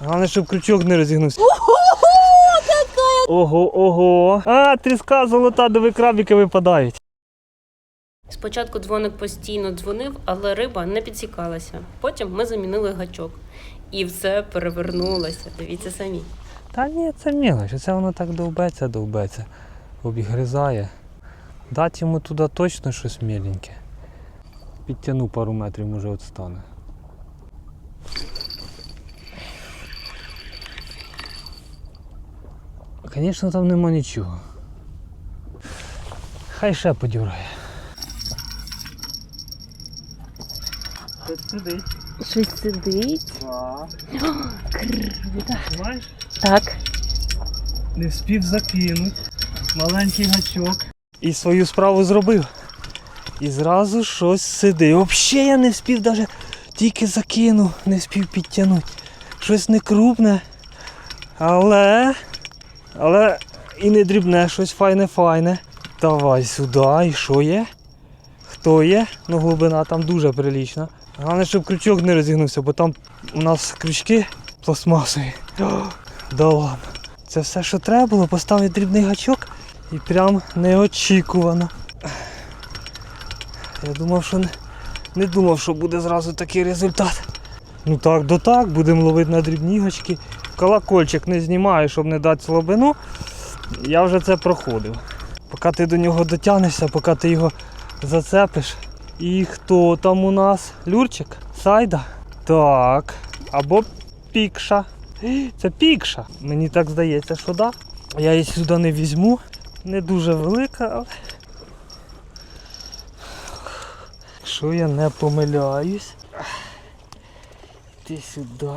Головне, щоб крючок не розігнувся. Ого, ого. А, тріска золота, диви крабики випадають. Спочатку дзвоник постійно дзвонив, але риба не підсікалася. Потім ми замінили гачок. І все перевернулося. Дивіться самі. Та ні, це мілоч, це воно так довбеться, довбеться, обігризає. Дати йому туди точно щось міленьке. Підтягну пару метрів, може от стане. Звісно, там нема нічого. Хай ще подюрає. Тут сидить. Щось сидить. Знаєш? Так. не встиг закинути. Маленький гачок. І свою справу зробив. І зразу щось сидить. Взагалі я не встиг навіть тільки закинув, не встиг підтягнути. Щось не крупне. Але. Але і не дрібне, щось файне-файне. Давай сюди. І що є? Хто є? Ну глибина там дуже прилічна. Головне, щоб крючок не розігнувся, бо там у нас крючки пластмасові. Да ладно. Це все, що треба було, поставити дрібний гачок і прям неочікувано. Я думав, що не, не думав, що буде зразу такий результат. Ну так, до так, будемо ловити на дрібні гачки. Колокольчик не знімаю, щоб не дати слабину. Я вже це проходив. Поки ти до нього дотягнешся, поки ти його зацепиш. І хто там у нас? Люрчик? Сайда? Так. Або пікша. Це пікша. Мені так здається, що да. Я її сюди не візьму. Не дуже велика, але. Якщо я не помиляюсь. Ти сюди.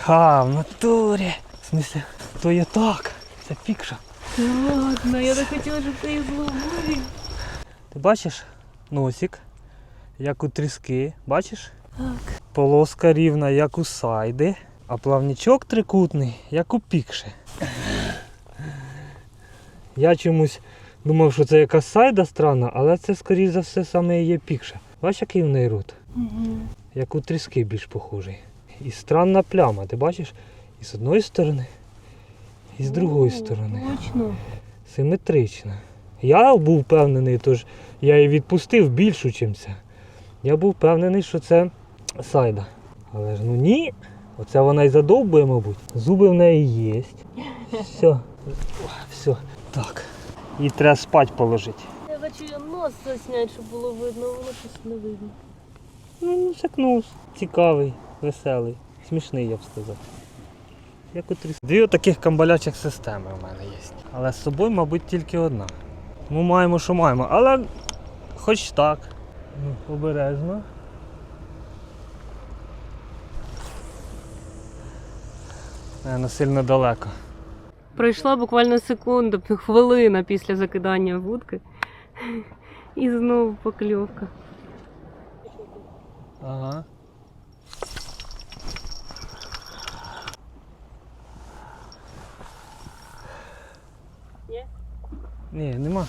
Ха, в натурі. В смысле, то є так. Це пікша. Ладно, я так хотіла, щоб ти її зловив. Ти бачиш носик, як у тріски, бачиш? Так. Полоска рівна, як у сайди, а плавнічок трикутний, як у пікши. Я чомусь думав, що це якась сайда странна, але це, скоріш за все, саме і є пікша. Бачиш, який в неї рот? Угу. Як у тріски більш похожий. І странна пляма, ти бачиш? І з одної сторони, і з другої сторони. Точно. Симетрична. Я був впевнений, тож я її відпустив більшу, чим це. Я був впевнений, що це сайда. Але ж ну ні. Оце вона і задовбує, мабуть. Зуби в неї є. Все. Все. Так. І треба спать положити. Я хочу нос засняти, щоб було видно, воно щось не видно. Ну, ну секнув. Цікавий, веселий, смішний, я б сказав. Як у тріс- Дві таких камбалячих системи у мене є. Але з собою, мабуть, тільки одна. Ми маємо, що маємо. Але хоч так. Ну, Обережно. Наверно, сильно далеко. Пройшла буквально секунда, хвилина після закидання вудки. І знову покльовка. Ага. Ні, нема.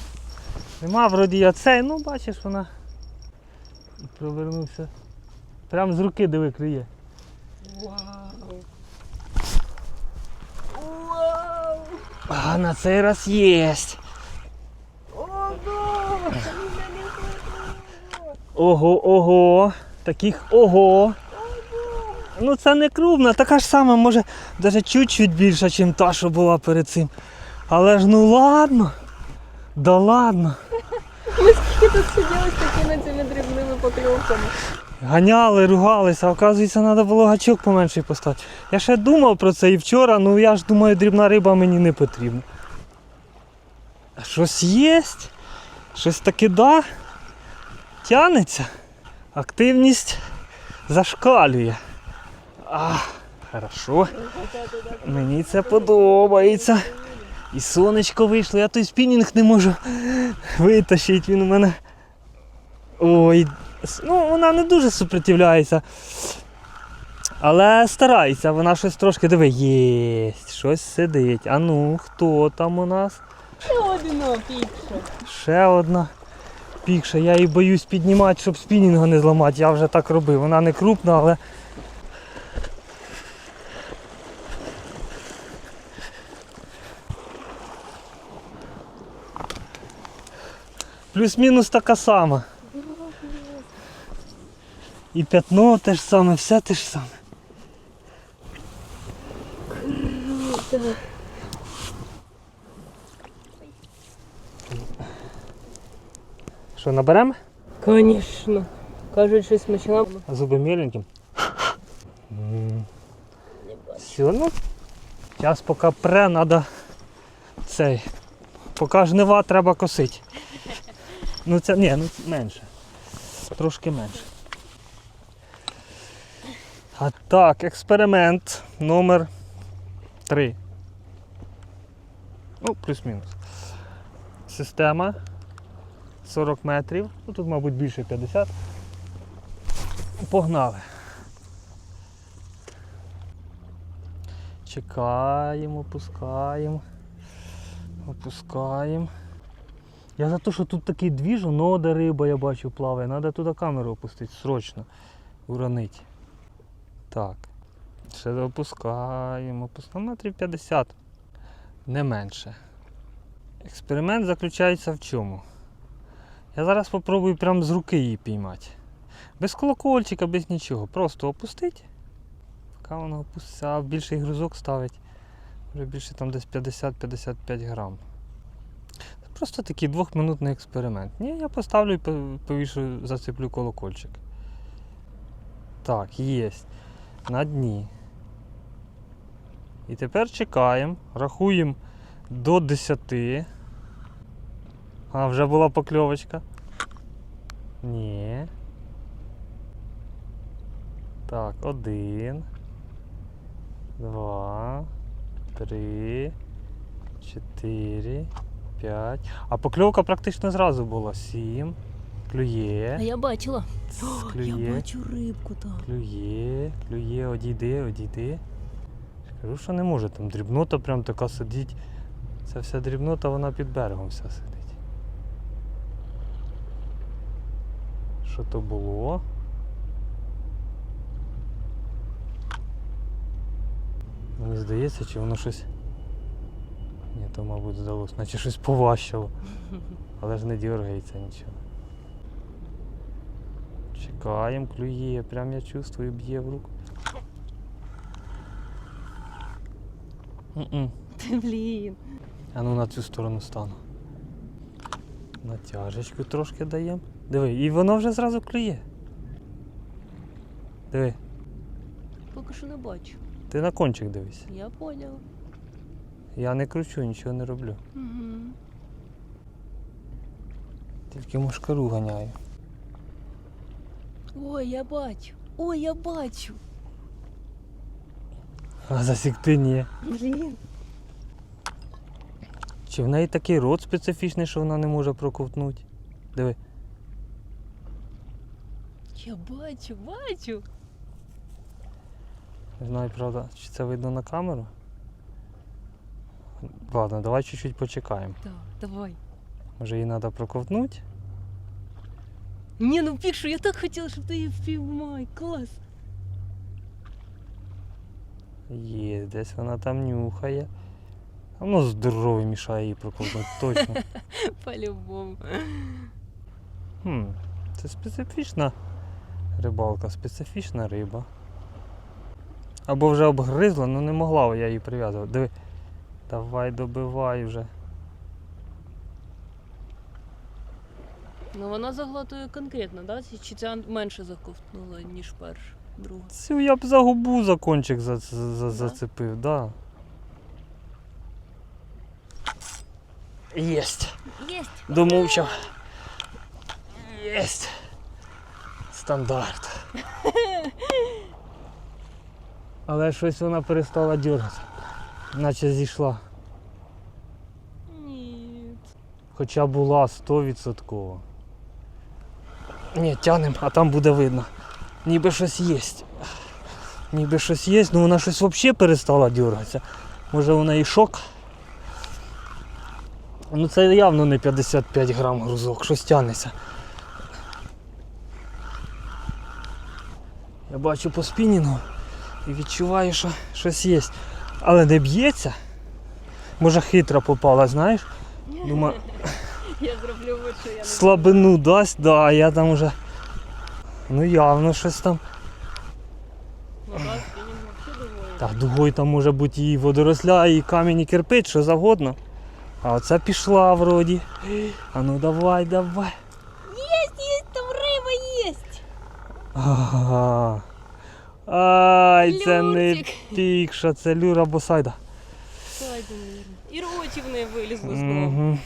Нема, вроді я цей, ну бачиш, вона провернувся. Прям з руки диви клює. А, на цей раз єсть. Ого, ого. Таких ого. Ну це не крупна, така ж сама, може, навіть чуть-чуть більша, ніж та, що була перед цим. Але ж ну ладно. Да ладно. Ми скільки тут сиділи з такими цими дрібними покльовками. Ганяли, ругалися, а оказується, треба було гачок поменший поставити. Я ще думав про це і вчора, ну я ж думаю, дрібна риба мені не потрібна. А Щось є, щось таки да. Тянеться. Активність зашкалює. А, хорошо. Мені це подобається. І сонечко вийшло, я той спінінг не можу витащити, він у мене. Ой, ну вона не дуже супротивляється. Але старається, вона щось трошки диви, є, щось сидить. А ну, хто там у нас? Ще одна пікша. Ще одна пікша. Я її боюсь піднімати, щоб спінінга не зламати. Я вже так робив. Вона не крупна, але. Плюс-мінус така сама. І п'ятно те ж саме, все те ж саме. Що, наберемо? Звісно. Кажуть, що смачна. А зуби міленькі. Все, ну. Зараз поки пре, треба цей. Поки жнива треба косити. Ну це ні, ну менше. Трошки менше. А так, експеримент номер 3. Ну, плюс-мінус. Система 40 метрів. Ну тут, мабуть, більше 50. Погнали. Чекаємо, опускаємо. Опускаємо. Я за те, що тут такий двіж, нода риба, я бачу, плаває. Треба туди камеру опустити, срочно. Уронити. Так. Ще опускаємо, опускаємо метрів 50. Не менше. Експеримент заключається в чому? Я зараз спробую прямо з руки її піймати. Без колокольчика, без нічого. Просто опустить. Поки воно опуститься, а більший грузок ставить. Вже більше там десь 50-55 грам. Просто такий двохминутний експеримент. Ні, я поставлю і повішу, зацеплю колокольчик. Так, є. На дні. І тепер чекаємо, рахуємо до 10. А, вже була покльовочка. Ні. Так, один, два, три, чотири, п'ять. А покльовка практично зразу була. Сім. Клює. А я бачила. Клює. рибку там. Клює, клює, одійди, одійди. Кажу, що не може, там дрібнота прям така сидить. Ця вся дрібнота, вона під берегом вся сидить. Що то було? Мені здається, чи воно щось. Ні, то, мабуть, здалося, наче щось поважчало. Але ж не дергається нічого. Чекаємо, клює, прям я чувствую, б'є в руку. М-м. Блін. А ну на цю сторону стану. Натяжечку трошки даємо. Диви, і воно вже зразу клює. Диви, Поки що не бачу. ти на кончик дивись. Я поняла. Я не кручу, нічого не роблю. Угу. Тільки мушкару ганяю. Ой, я бачу. Ой, я бачу. А засікти ні. Блін. Чи в неї такий рот специфічний, що вона не може проковтнути? Диви. Я бачу, бачу. Не знаю, правда, чи це видно на камеру. Ладно, давай чуть-чуть почекаємо. Так, давай. Може її треба проковтнути? Ні, ну пікшу, я так хотіла, щоб ти її впіймай. Клас. Є, десь вона там нюхає. А воно здоровий мішає її проковтнути, точно. По-любому. Хм, це специфічна рибалка, специфічна риба. Або вже обгризла, ну не могла я її прив'язувати. Диви. Давай добивай вже. Ну вона заглотує конкретно, да? Чи ця менше заковтнула, ніж перша, друга? Цю я б за губу за кончик за, за, за, Да? зацепив, да. Єсть. Єсть. Домовчав. Єсть. Стандарт. Але щось вона перестала дергати. Наче зійшла. Ні. Хоча була 100%. Ні, тянем, а там буде видно. Ніби щось є. Ніби щось є, ну вона щось взагалі перестала дергатися. Може вона і шок. Ну це явно не 55 грам грузок, щось тягнеться. Я бачу по спінінгу і відчуваю, що щось є. Але не б'ється. Може хитра попала, знаєш? Думаю, Я зроблю вот, що я слабину дасть, да, я там уже. Ну явно щось там. Ну да. Так, дугою там може бути і водоросля, і камінь, і кирпич, що завгодно. А оце пішла вроді. А ну давай, давай. Єсть, єсть, там риба єсть. Ага. Ай, це не Люрчик. пікша, це люра босайда. Саді, мабуть. І рочі в неї вилізли знову. Угу.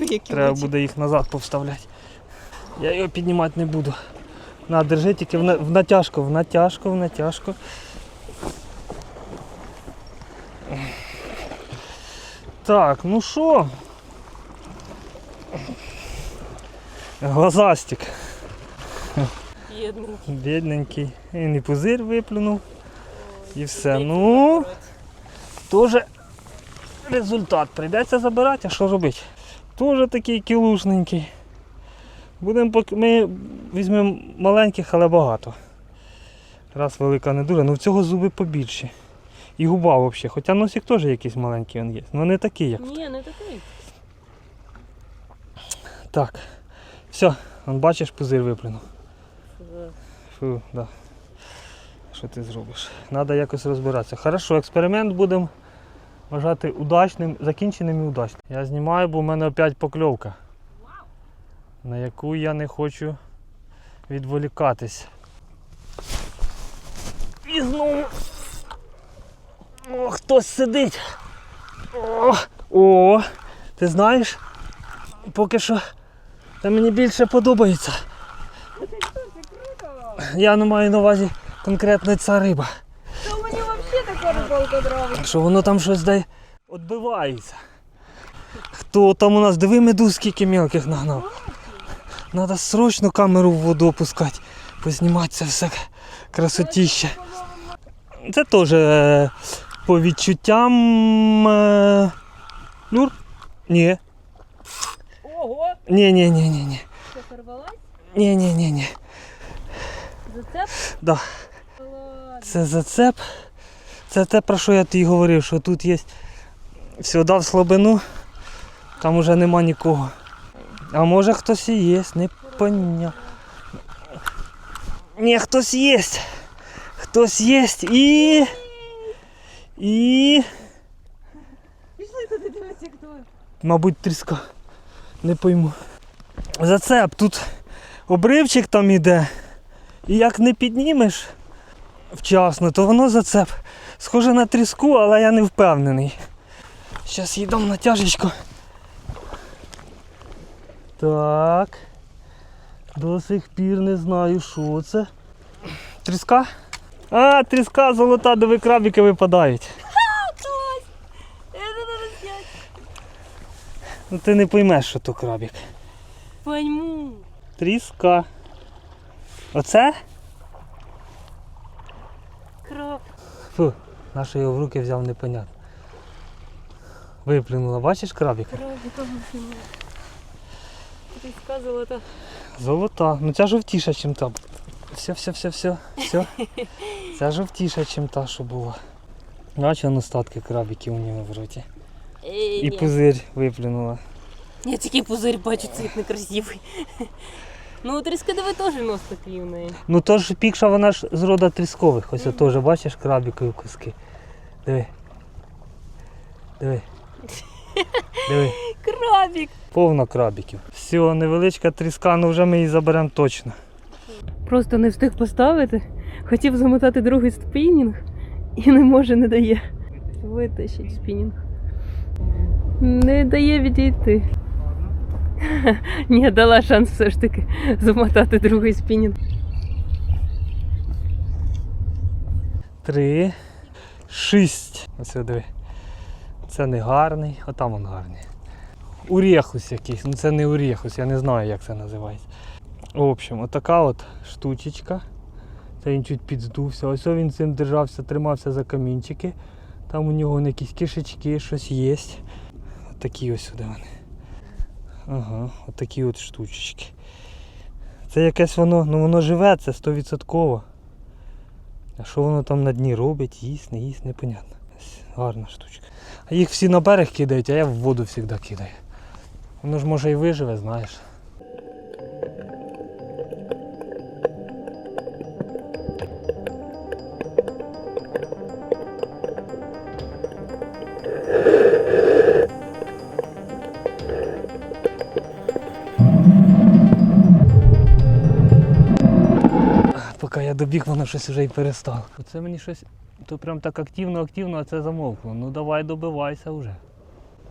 Які Треба буде їх назад повставляти. Я його піднімати не буду. На, держи тільки в, на- в натяжку, в натяжку, в натяжку. Так, ну що? Глазастик. Бідний. Бідненький. Він і пузир виплюнув. І все. Ну. Тоже результат. Прийдеться забирати, а що робити? Тоже такий кілушненький. Будемо пок- Ми візьмемо маленьких, але багато. Раз велика не дуже, ну в цього зуби побільші. І губа взагалі. Хоча носик теж якийсь маленький він є. Ну не такий, як. Ні, не такий. Так. Все, он бачиш, пузир виплюнув. Фу, да. Що ти зробиш? Треба якось розбиратися. Хорошо, експеримент будемо вважати удачним, закінченим і удачним. Я знімаю, бо в мене опять покльовка. На яку я не хочу відволікатись. І знову. О, хтось сидить. О, о, ти знаєш? Поки що це мені більше подобається. Я не маю на увазі конкретно ця риба. Та мені взагалі така рибалка нравиться. Що воно там щось де відбивається. Хто там у нас? Диви медуз, скільки мелких нагнав. Треба срочно камеру в воду опускати, познімати це все красотіще. Це теж е, по відчуттям. е, Люр? Ні. Ого, Ні, ні, ні, ні, ні. що порвалась? Ні, ні, ні, ні. Зацеп? Да. Це зацеп. Це те, про що я тобі говорив, що тут є все дав слабину, там уже нема нікого. А може хтось і є, не поня. Ні, хтось є. Хтось є і. І. Пішли туди дивитися, хто. Мабуть, тріска. Не пойму. Зацеп, тут обривчик там іде. І як не піднімеш вчасно, то воно зацеп. Схоже на тріску, але я не впевнений. Зараз їдемо на тяжечку. Так. До сих пір не знаю, що це. Тріска? А, тріска золота, диви крабики випадають. Ну ти не поймеш, що то крабик. Пойму. Тріска. Оце? Краб. Фу, на що його в руки взяв, непонятно. Виплюнула, бачиш? Крабіка випила. Ти сказала, то Золота. Ну ця жовтіша, ніж та. Все, все, все, все, все. Ця жовтіша, ніж та, що була. Он остатки крабиків у нього в роті. І ні. пузирь виплюнула. Я тільки пузирь бачу, цвіт некрасивий. Ну, от диви теж нос такий у неї. Ну то ж пікша, вона ж з рода тріскових. Ось теж, бачиш, крабикові куски. Диви. Диви. Диви. Крабік! Повно крабиків. Все, невеличка тріска, ну вже ми її заберемо точно. Просто не встиг поставити. Хотів замотати другий спінінг і не може, не дає. Витащить спінінг. Не дає відійти. Ні, дала шанс все ж таки замотати другий спінінг. Три. Шість. Оце диви. Це не гарний, а там он гарний. Урєхус якийсь. Ну це не урєхус, я не знаю, як це називається. В общем, отака от штучечка. Це він чуть підздувся. Ось він цим держався, тримався за камінчики. Там у нього якісь кишечки, щось є. Такі ось сюди вони. Ага, отакі от штучечки. Це якесь воно, ну воно живе, це 100%. А що воно там на дні робить, їсть, не їсть, непонятно. Гарна штучка. А їх всі на берег кидають, а я в воду завжди кидаю. Воно ж може і виживе, знаєш. Добіг, воно щось вже і перестало. Оце мені щось то прям так активно-активно, а це замовкло. Ну давай добивайся вже.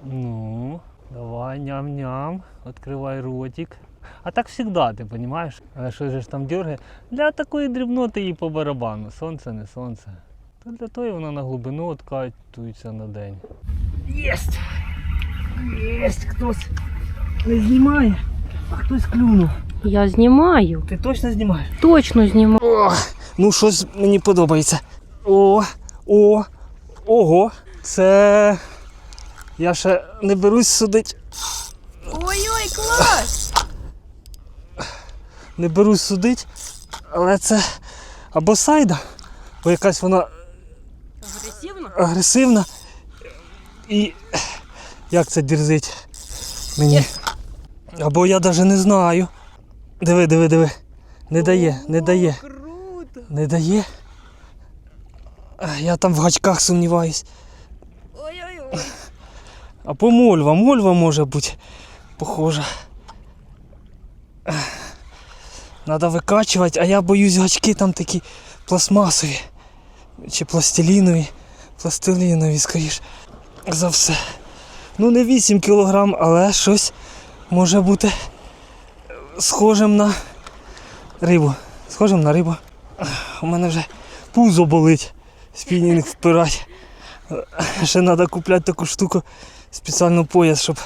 Ну, давай, ням-ням, відкривай ротик. А так завжди, ти розумієш? Але що ж там дергає? Для такої дрібноти їй по барабану. Сонце не сонце. То для того вона на глибину откатується на день. Єсть! Єсть! Хтось не знімає, а хтось клюнув. Я знімаю. Ти точно знімаєш? Точно знімаю. О, ну щось мені подобається. О, о, ого. Це. Я ще не берусь судить. Ой-ой, клас! Не берусь судить, але це або сайда, бо якась вона Агресивно? агресивна. І як це дерзить мені. Або я навіть не знаю. Диви, диви, диви. Не дає, не дає. Круто! Не дає. Я там в гачках сумніваюсь. Ой-ой-ой. Або мольва, мольва може бути похожа. Треба викачувати, а я боюсь гачки там такі пластмасові. Чи пластилінові. Пластилінові, скоріш. За все. Ну не 8 кг, але щось може бути схожим на рибу. Схожим на рибу. У мене вже пузо болить. Спінінг впирати. Ще треба купляти таку штуку, спеціально пояс, щоб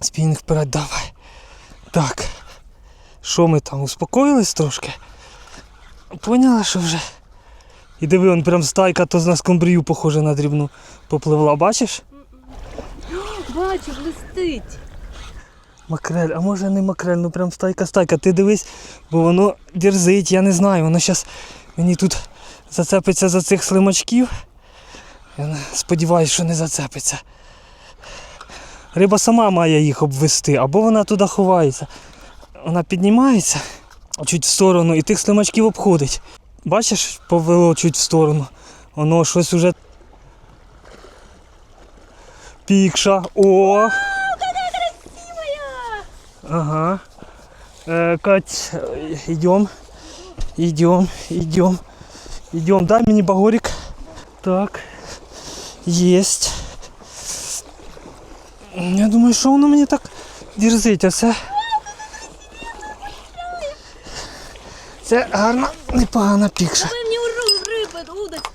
спінінг впирати. Давай. Так. Що ми там, успокоїлись трошки? Поняла, що вже. І диви, он прям стайка, то з нас комбрію похоже на дрібну попливла, бачиш? Бачу, блистить. Макрель, а може не макрель, ну прям стайка-стайка. Ти дивись, бо воно дерзить, я не знаю. Воно зараз мені тут зацепиться за цих слимачків. Я сподіваюсь, що не зацепиться. Риба сама має їх обвести, або вона туди ховається. Вона піднімається чуть в сторону і тих слимачків обходить. Бачиш, повело чуть в сторону. Воно щось уже. Пікша. О! Ага. Э, Кать, э, идем. Идем, идем. Идем. Дай мне багорик. Так. Есть. Я думаю, що воно мені так дерзить, а це. Це гарна, непогана пікша. Давай мені уру, риби, удочку.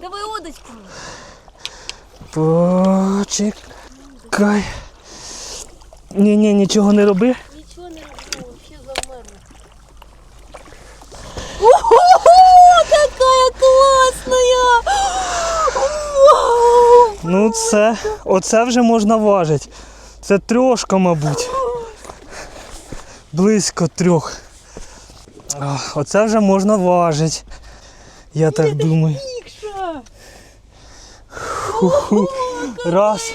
Давай удочку. Почекай. Ні, ні, нічого не роби. Нічого не роблю, вообще замерзла. Ого, какая классная! Вау! Ну це, оце вже можна важити. Це трьошка, мабуть. Близько трьох. Оце вже можна важити. Я так думаю. Раз,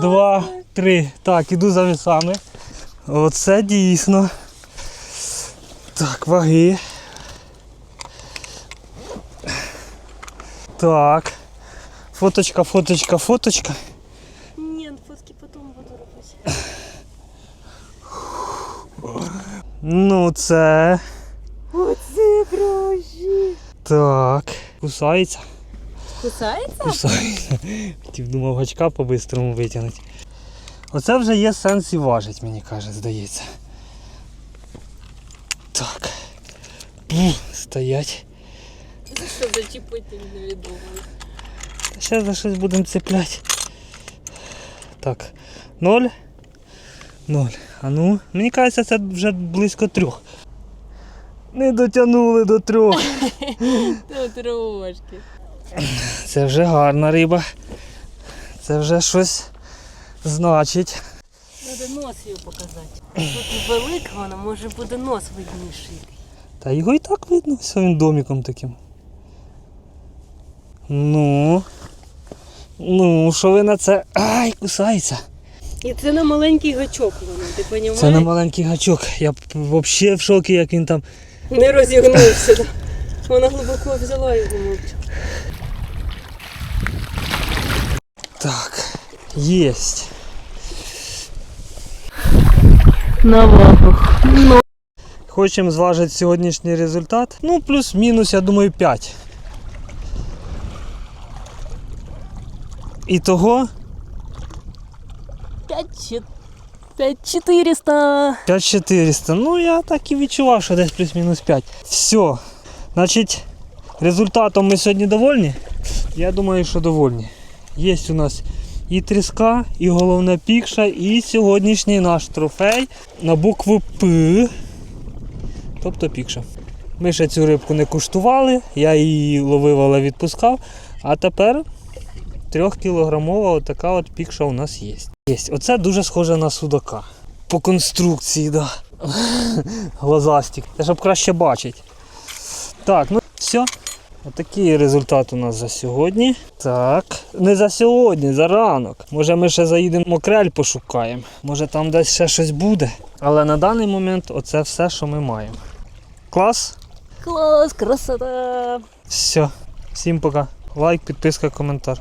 два, три. Так, іду за весами. Оце дійсно. Так, ваги. Так. Фоточка, фоточка, фоточка. Нет, фотки потом буду робити. Ну це. Оце гроші. Так. Кусається. Кусається? Кусається. Хотів думав гачка по-бистрому витягнути. Оце вже є сенс і важить, мені каже, здається. Так. Стоять. За що зачепити невідомо. Зараз за щось будемо цепляти. Так. Ноль. Ноль. А ну, мені кажеться, це вже близько трьох. Не дотягнули до трьох. Та трошки. Це вже гарна риба. Це вже щось значить. Треба нос її показати. Тут велика вона, може буде нос видніший. Та його і так видно, все він домиком таким. Ну. Ну, що ви на це. Ай, кусається. І це на маленький гачок воно, ти розумієш? Це на маленький гачок. Я взагалі в шокі, як він там. Не розігнувся. Вона глибоко взяла його мовча. Так, єсть. На вагах. Ну. Хочемо зважити сьогоднішній результат. Ну, плюс-мінус, я думаю, 5. І того 5400. 5400. Ну, я так і відчував, що десь плюс-мінус 5. Все. Значить, результатом ми сьогодні довольні? Я думаю, що довольні. Є у нас і тріска, і головна пікша, і сьогоднішній наш трофей на букву П. Тобто пікша. Ми ще цю рибку не куштували, я її ловив, але відпускав. А тепер трьохкілограмова отака от пікша у нас є. Є. Оце дуже схоже на судака. По конструкції, да. Глазастик. Це щоб краще бачити. Так, ну все. Отакий результат у нас за сьогодні. Так. Не за сьогодні, за ранок. Може ми ще заїдемо мокрель пошукаємо. Може там десь ще щось буде. Але на даний момент оце все, що ми маємо. Клас? Клас, красота. Все. Всім пока. Лайк, підписка, коментар.